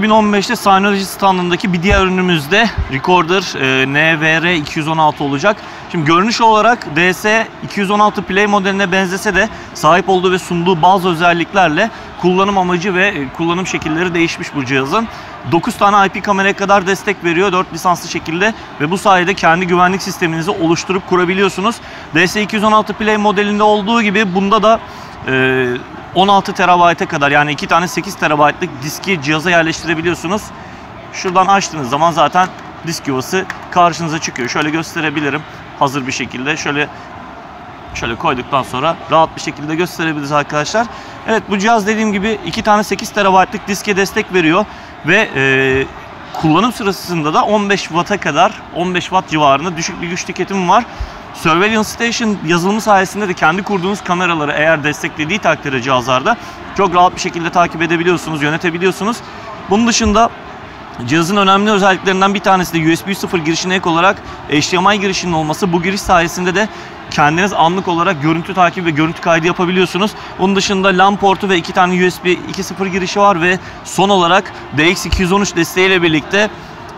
2015'te Synology standındaki bir diğer ürünümüzde Recorder e, NVR 216 olacak. Şimdi görünüş olarak DS 216 Play modeline benzese de sahip olduğu ve sunduğu bazı özelliklerle kullanım amacı ve e, kullanım şekilleri değişmiş bu cihazın. 9 tane IP kameraya kadar destek veriyor 4 lisanslı şekilde ve bu sayede kendi güvenlik sisteminizi oluşturup kurabiliyorsunuz. DS 216 Play modelinde olduğu gibi bunda da 16 terabayta kadar yani iki tane 8 terabaytlık diski cihaza yerleştirebiliyorsunuz. Şuradan açtığınız zaman zaten disk yuvası karşınıza çıkıyor. Şöyle gösterebilirim hazır bir şekilde. Şöyle şöyle koyduktan sonra rahat bir şekilde gösterebiliriz arkadaşlar. Evet bu cihaz dediğim gibi iki tane 8 terabaytlık diske destek veriyor ve e, kullanım sırasında da 15 Watt'a kadar 15 Watt civarında düşük bir güç tüketimi var. Surveillance Station yazılımı sayesinde de kendi kurduğunuz kameraları eğer desteklediği takdirde cihazlarda çok rahat bir şekilde takip edebiliyorsunuz, yönetebiliyorsunuz. Bunun dışında Cihazın önemli özelliklerinden bir tanesi de USB 3.0 girişine ek olarak HDMI girişinin olması. Bu giriş sayesinde de kendiniz anlık olarak görüntü takibi ve görüntü kaydı yapabiliyorsunuz. Onun dışında LAN portu ve iki tane USB 2.0 girişi var ve son olarak DX213 desteğiyle birlikte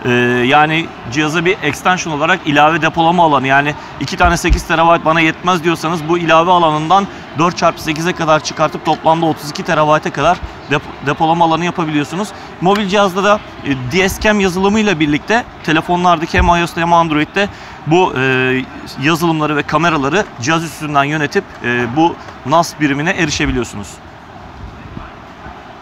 ee, yani cihaza bir extension olarak ilave depolama alanı yani iki tane 8 TB bana yetmez diyorsanız bu ilave alanından 4x8'e kadar çıkartıp toplamda 32 TB'e kadar dep depolama alanı yapabiliyorsunuz. Mobil cihazda da e, DSCAM yazılımıyla birlikte telefonlardaki hem iOS'ta hem Android'de bu e, yazılımları ve kameraları cihaz üstünden yönetip e, bu NAS birimine erişebiliyorsunuz.